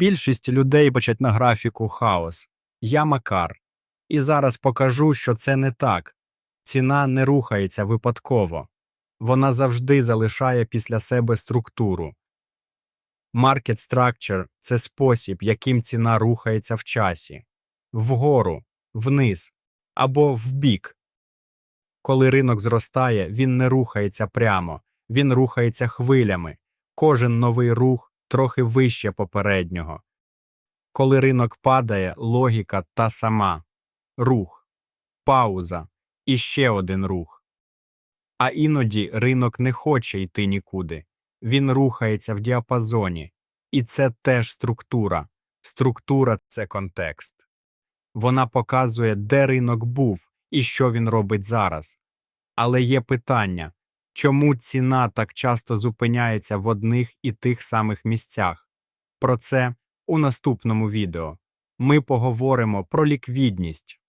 Більшість людей бачать на графіку хаос. Я Макар. І зараз покажу, що це не так. Ціна не рухається випадково. Вона завжди залишає після себе структуру. Market structure – це спосіб, яким ціна рухається в часі. Вгору, вниз або вбік. Коли ринок зростає, він не рухається прямо, він рухається хвилями. Кожен новий рух трохи вище попереднього. Коли ринок падає, логіка та сама. Рух, пауза і ще один рух. А іноді ринок не хоче йти нікуди. Він рухається в діапазоні. І це теж структура. Структура це контекст. Вона показує, де ринок був і що він робить зараз. Але є питання чому ціна так часто зупиняється в одних і тих самих місцях? Про це у наступному відео. Ми поговоримо про ліквідність,